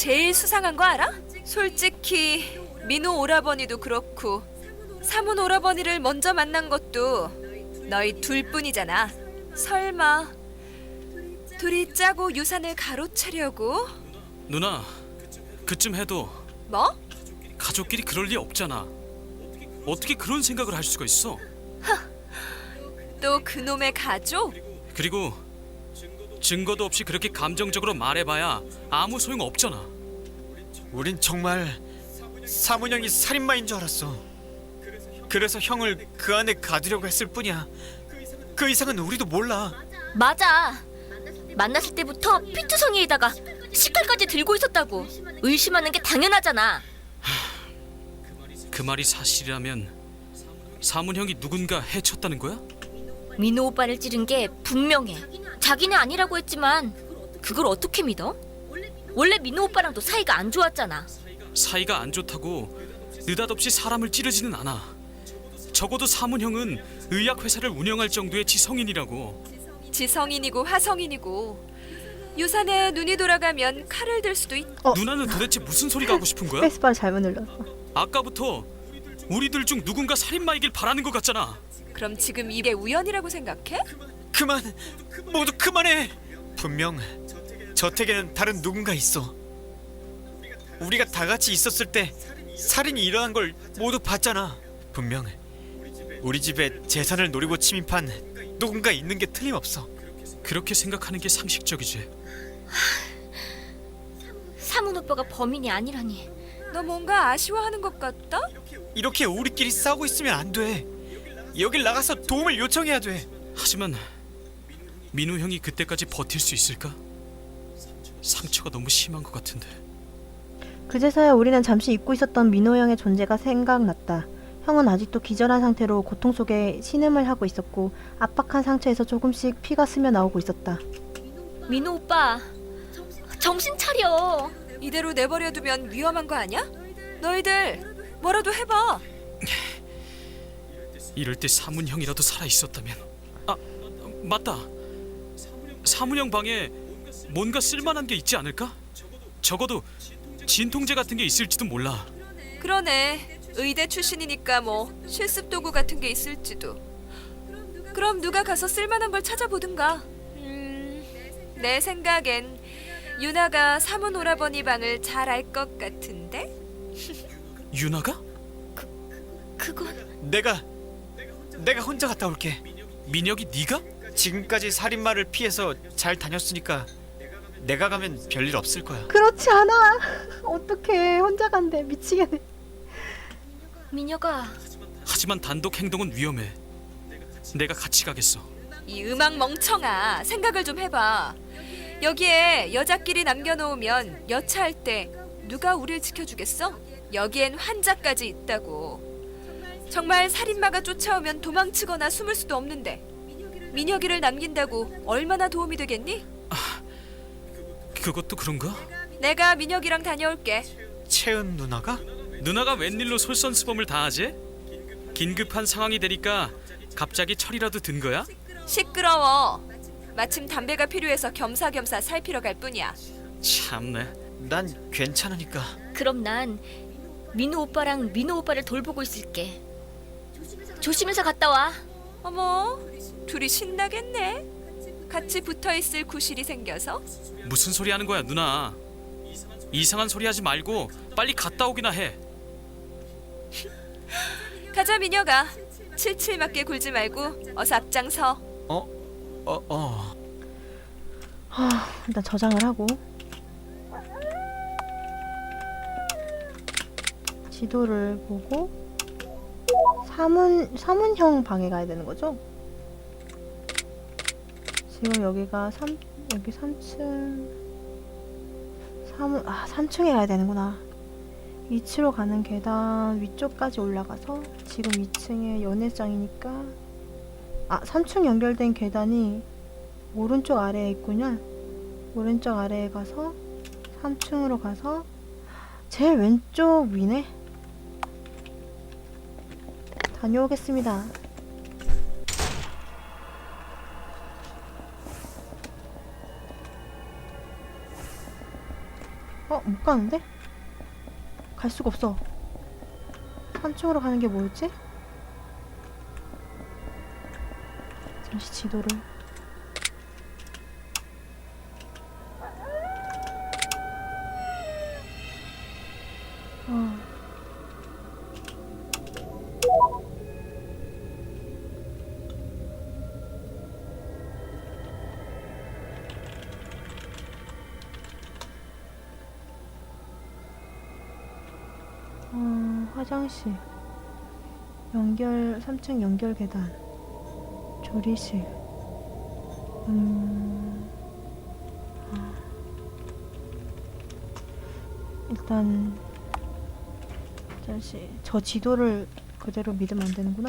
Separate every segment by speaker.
Speaker 1: 제일 수상한 거 알아? 솔직히 민호 오라버니도 그렇고 사문 오라버니를 먼저 만난 것도 너희 둘뿐이잖아. 설마 둘이 짜고 유산을 가로채려고?
Speaker 2: 누나, 그쯤 해도
Speaker 1: 뭐?
Speaker 2: 가족끼리 그럴 리 없잖아. 어떻게 그런 생각을 할 수가 있어?
Speaker 1: 또 그놈의 가족?
Speaker 2: 그리고 증거도 없이 그렇게 감정적으로 말해봐야 아무 소용 없잖아.
Speaker 3: 우린 정말 사문형이 살인마인 줄 알았어. 그래서 형을 그 안에 가두려고 했을 뿐이야. 그 이상은 우리도 몰라.
Speaker 4: 맞아. 만났을 때부터 피투성이에다가 시칼까지 들고 있었다고. 의심하는 게 당연하잖아.
Speaker 2: 그 말이 사실이라면 사문 형이 누군가 해쳤다는 거야?
Speaker 4: 민호 오빠를 찌른 게 분명해. 자기는 아니라고 했지만 그걸 어떻게 믿어? 원래 민호 오빠랑도 사이가 안 좋았잖아.
Speaker 2: 사이가 안 좋다고 느닷없이 사람을 찌르지는 않아. 적어도 사문 형은 의약 회사를 운영할 정도의 지성인이라고.
Speaker 1: 지성인이고 화성인이고 유산에 눈이 돌아가면 칼을 들 수도 있.
Speaker 5: 어.
Speaker 2: 누나는 도대체 무슨 소리가 하고 싶은 거야?
Speaker 5: 스페이스바를 잘못 눌렀어.
Speaker 2: 아까부터 우리들 중 누군가 살인마이길 바라는 것 같잖아.
Speaker 1: 그럼 지금 이게 우연이라고 생각해?
Speaker 3: 그만, 모두 그만해. 분명 저택에는 다른 누군가 있어. 우리가 다 같이 있었을 때 살인이 일어난 걸 모두 봤잖아. 분명 우리 집에 재산을 노리고 침입한 누군가 있는 게 틀림없어.
Speaker 2: 그렇게 생각하는 게 상식적이지.
Speaker 4: 사문 오빠가 범인이 아니라니.
Speaker 1: 너 뭔가 아쉬워하는 것 같다?
Speaker 3: 이렇게 우리끼리 싸우고 있으면 안 돼. 여길 나가서 도움을 요청해야 돼.
Speaker 2: 하지만 민우 형이 그때까지 버틸 수 있을까? 상처가 너무 심한 것 같은데.
Speaker 5: 그제서야 우리는 잠시 잊고 있었던 민호 형의 존재가 생각났다. 형은 아직도 기절한 상태로 고통 속에 신음을 하고 있었고 압박한 상처에서 조금씩 피가 스며 나오고 있었다.
Speaker 4: 민호 오빠 정신 차려.
Speaker 1: 이대로 내버려두면 위험한 거 아니야? 너희들 뭐라도 해봐.
Speaker 2: 이럴 때 사문 형이라도 살아 있었다면. 아 맞다. 사문 형 방에 뭔가 쓸만한 게 있지 않을까? 적어도 진통제 같은 게 있을지도 몰라.
Speaker 1: 그러네. 의대 출신이니까 뭐 실습 도구 같은 게 있을지도. 그럼 누가 가서 쓸만한 걸 찾아보든가. 음, 내 생각엔 유나가 사문 오라버니 방을 잘 알 것 같은데.
Speaker 2: 유나가?
Speaker 4: 그건
Speaker 3: 내가 내가 혼자 갔다 올게.
Speaker 2: 민혁이 네가?
Speaker 3: 지금까지 살인마를 피해서 잘 다녔으니까 내가 가면 별일 없을 거야.
Speaker 5: 그렇지 않아. 어떡해. 혼자 간대. 미치겠네.
Speaker 4: 민혁아
Speaker 2: 하지만 단독 행동은 위험해. 내가 같이 가겠어.
Speaker 1: 이 음악 멍청아 생각을 좀 해봐. 여기에 여자끼리 남겨놓으면 여차할 때 누가 우릴 지켜주겠어? 여기엔 환자까지 있다고. 정말 살인마가 쫓아오면 도망치거나 숨을 수도 없는데 민혁이를 남긴다고 얼마나 도움이 되겠니?
Speaker 2: 그것도 그런가?
Speaker 1: 내가 민혁이랑 다녀올게.
Speaker 3: 채은 누나가?
Speaker 2: 누나가 웬일로 솔선수범을 다하지? 긴급한 상황이 되니까 갑자기 철이라도 든 거야?
Speaker 1: 시끄러워. 마침 담배가 필요해서 겸사겸사 살피러 갈 뿐이야.
Speaker 2: 참네.
Speaker 3: 난 괜찮으니까.
Speaker 4: 그럼 난 민호 오빠랑 민호 오빠를 돌보고 있을게. 조심해서 갔다 와.
Speaker 1: 어머, 둘이 신나겠네. 같이 붙어 있을 구실이 생겨서.
Speaker 2: 무슨 소리 하는 거야, 누나? 이상한 소리 하지 말고 빨리 갔다 오기나 해.
Speaker 1: 가자 민혁아. 칠칠 맞게 굴지 말고 어서 앞장서.
Speaker 3: 어, 어.
Speaker 5: 일단 저장을 하고 지도를 보고 사문 사문형 방에 가야 되는 거죠? 지금 여기가 3 여기 3층 사문 아 3층에 가야 되는구나. 2층으로 가는 계단 위쪽까지 올라가서 지금 2층에 연회장이니까 아 3층 연결된 계단이 오른쪽 아래에 있군요. 오른쪽 아래에 가서 3층으로 가서 제일 왼쪽 위네. 다녀오겠습니다. 어, 못 가는데? 갈 수가 없어. 산쪽으로 가는 게 뭐였지? 잠시 지도를. 화장실, 연결 3층 연결 계단, 조리실. 음, 아. 일단 잠시 저 지도를 그대로 믿으면 안 되는구나.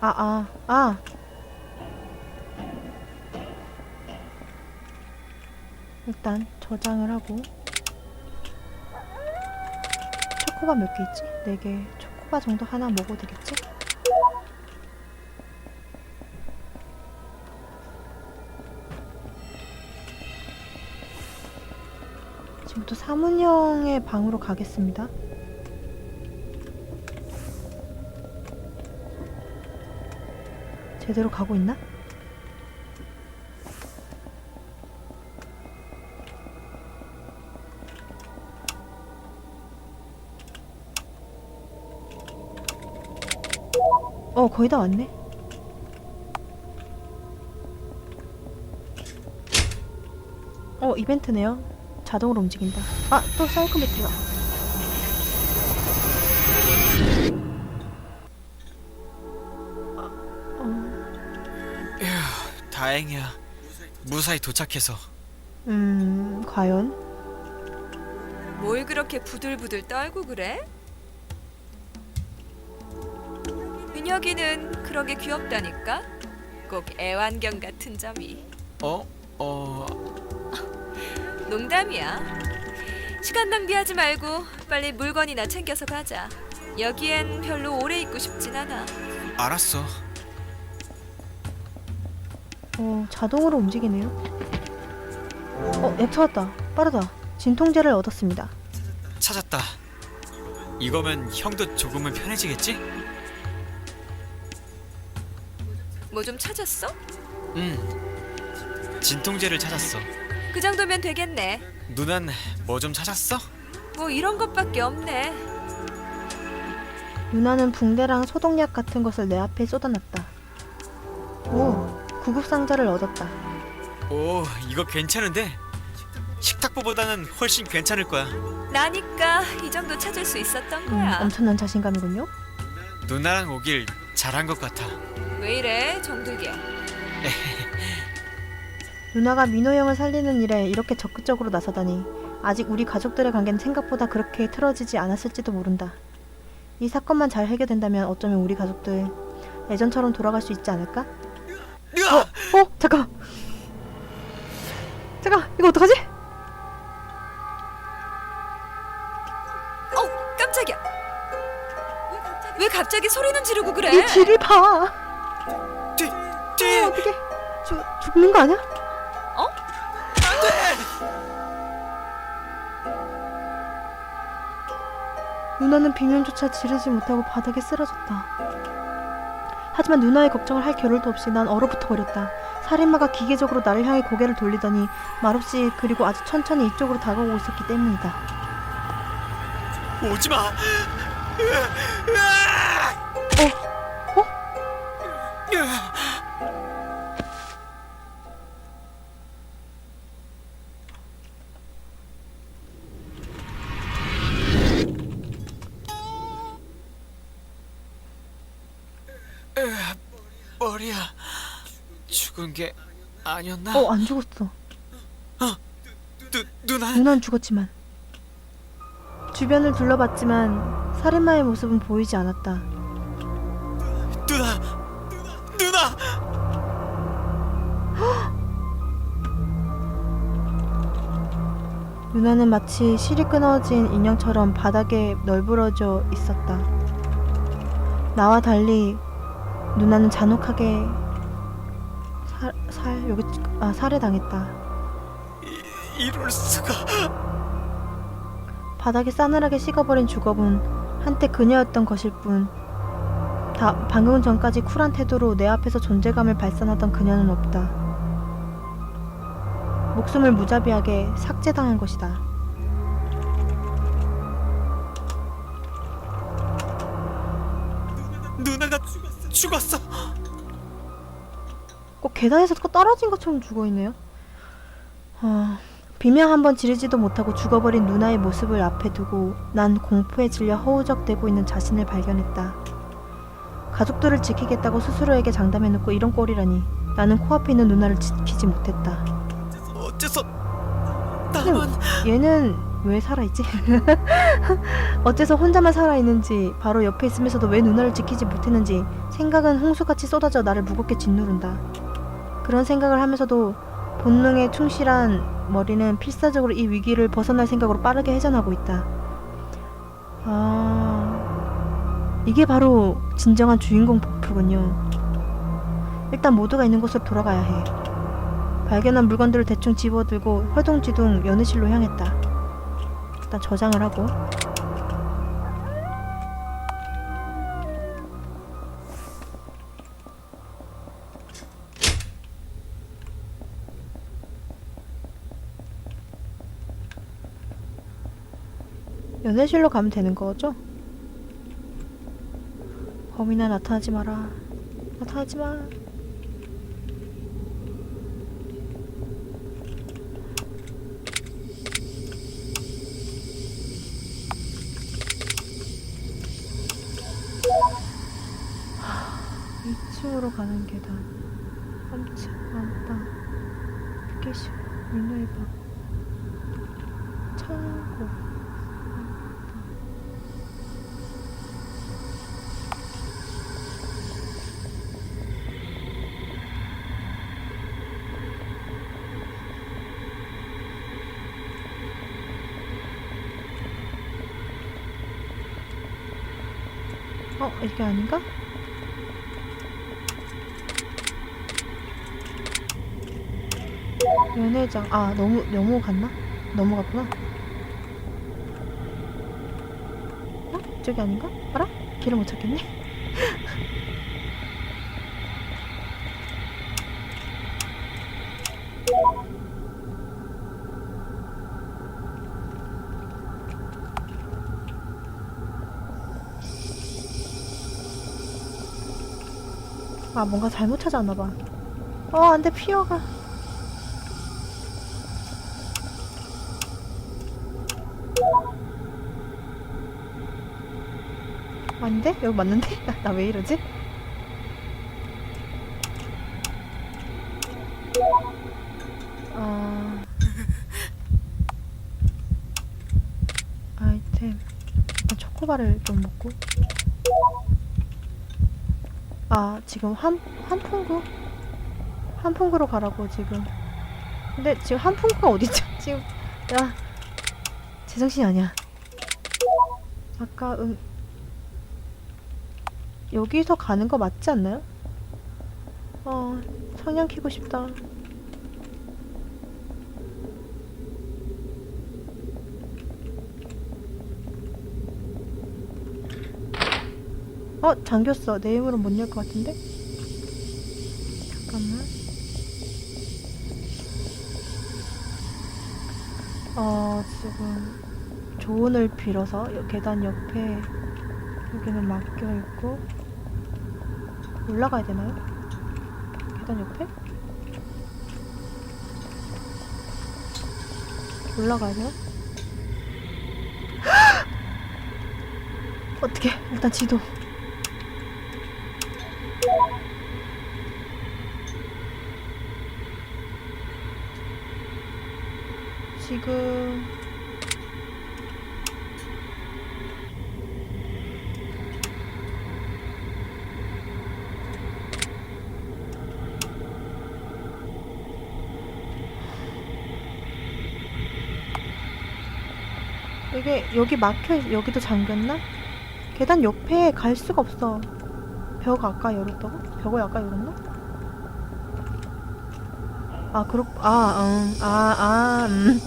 Speaker 5: 아, 아, 아. 일단 저장을 하고 초코바 몇 개 있지? 네 개. 초코바 정도 하나 먹어도 되겠지? 지금부터 사문형의 방으로 가겠습니다. 제대로 가고 있나? 어, 거의 다 왔네. 어, 이벤트네요. 자동으로 움직인다. 아, 또 사이코메트가.
Speaker 3: 다행이야. 무사히 도착해서.
Speaker 5: 음, 과연?
Speaker 1: 뭘 그렇게 부들부들 떨고 그래? 민혁이는 그러게 귀엽다니까. 꼭 애완견 같은 점이.
Speaker 3: 어? 어...
Speaker 1: 농담이야. 시간 낭비하지 말고 빨리 물건이나 챙겨서 가자. 여기엔 별로 오래 있고 싶진 않아.
Speaker 3: 알았어.
Speaker 5: 어, 자동으로 움직이네요. 어, 앱 찾았다. 빠르다. 진통제를 얻었습니다.
Speaker 3: 찾았다. 이거면 형도 조금은 편해지겠지?
Speaker 1: 뭐 좀 찾았어?
Speaker 3: 응. 진통제를 찾았어.
Speaker 1: 그 정도면 되겠네.
Speaker 3: 누난 뭐 좀 찾았어?
Speaker 1: 뭐 이런 것밖에 없네.
Speaker 5: 유나는 붕대랑 소독약 같은 것을 내 앞에 쏟아놨다. 오, 구급 상자를 얻었다.
Speaker 3: 오, 이거 괜찮은데? 식탁보보다는 훨씬 괜찮을 거야.
Speaker 1: 나니까 이 정도 찾을 수 있었던
Speaker 5: 음,
Speaker 1: 거야.
Speaker 5: 엄청난 자신감이군요.
Speaker 3: 누나랑 오길 잘한 것 같아.
Speaker 1: 왜 이래, 정들게.
Speaker 5: 누나가 민호 형을 살리는 일에 이렇게 적극적으로 나서다니 아직 우리 가족들의 관계는 생각보다 그렇게 틀어지지 않았을지도 모른다. 이 사건만 잘 해결된다면 어쩌면 우리 가족들 예전처럼 돌아갈 수 있지 않을까? 어? 어? 잠깐,
Speaker 1: 지르고 그래?
Speaker 5: 이 뒤를 봐.
Speaker 3: 뒤,
Speaker 5: 어,
Speaker 3: 뒤!
Speaker 5: 어떻게 죽 죽는 거 아니야?
Speaker 1: 어?
Speaker 5: 누나는 비명조차 지르지 못하고 바닥에 쓰러졌다. 하지만 누나의 걱정을 할 겨를도 없이 난 얼어붙어 버렸다. 살인마가 기계적으로 나를 향해 고개를 돌리더니 말없이 그리고 아주 천천히 이쪽으로 다가오고 있었기 때문이다.
Speaker 3: 오지 마!
Speaker 5: 어?
Speaker 3: 머리야. 죽은 게 아니었나?
Speaker 5: 어, 안 죽었어.
Speaker 3: 누, 누나?
Speaker 5: 누나는 죽었지만. 주변을 둘러봤지만 살인마의 모습은 보이지 않았다.
Speaker 3: 누나! 누나!
Speaker 5: 누나는 마치 실이 끊어진 인형처럼 바닥에 널브러져 있었다. 나와 달리 누나는 잔혹하게 살, 살 여기 아 살해당했다.
Speaker 3: 이럴 수가.
Speaker 5: 바닥에 싸늘하게 식어버린 주걱은 한때 그녀였던 것일 뿐. 다, 방금 전까지 쿨한 태도로 내 앞에서 존재감을 발산하던 그녀는 없다. 목숨을 무자비하게 삭제당한 것이다.
Speaker 3: 죽었어.
Speaker 5: 꼭 계단에서 떨어진 것처럼 죽어있네요. 아, 비명 한 번 지르지도 못하고 죽어버린 누나의 모습을 앞에 두고 난 공포에 질려 허우적대고 있는 자신을 발견했다. 가족들을 지키겠다고 스스로에게 장담해놓고 이런 꼴이라니 나는 코앞에 있는 누나를 지키지 못했다.
Speaker 3: 어째서 나만
Speaker 5: 얘는 왜 살아있지? 어째서 혼자만 살아있는지 바로 옆에 있으면서도 왜 누나를 지키지 못했는지 생각은 홍수같이 쏟아져 나를 무겁게 짓누른다. 그런 생각을 하면서도 본능에 충실한 머리는 필사적으로 이 위기를 벗어날 생각으로 빠르게 회전하고 있다. 아... 이게 바로 진정한 주인공 폭포군요. 일단 모두가 있는 곳으로 돌아가야 해. 발견한 물건들을 대충 집어들고 허둥지둥 연애실로 향했다. 일단 저장을 하고 연애실로 가면 되는 거죠? 범인아 나타나지 마라. 나타나지 마. 하, 2층으로 가는 계단. 3층 안방. 휴게실. 민노의 방. 창고. 어, 이게 아닌가? 연회장. 아, 너무, 너무 갔나? 넘어갔구나. 어? 이쪽이 아닌가? 알아? 길을 못 찾겠네? 아, 뭔가 잘못 찾아왔나봐. 어, 안 돼, 피어가. 아닌데? 여기 맞는데? 나 왜 이러지? 아... 아이템 아, 초코바를 좀 먹고 아 지금 한, 한풍구? 한풍구로 가라고 지금 근데 지금 한풍구가 어디죠? 지금 야 제정신이 아니야 아까 음 여기서 가는 거 맞지 않나요? 어, 성냥 키고 싶다. 어, 잠겼어. 내 힘으로 못 열 것 같은데? 잠깐만. 어, 지금 조언을 빌어서 여- 계단 옆에 여기는 막혀 있고 올라가야 되나요? 계단 옆에? 올라가야 돼요? 어떻게? 일단 지도. 지금 이게 여기 막혀 여기도 잠겼나? 계단 옆에 갈 수가 없어. 벽 아까 열었다고? 벽을 아까 열었나? 아, 그렇, 아, 음, 아, 아, 음.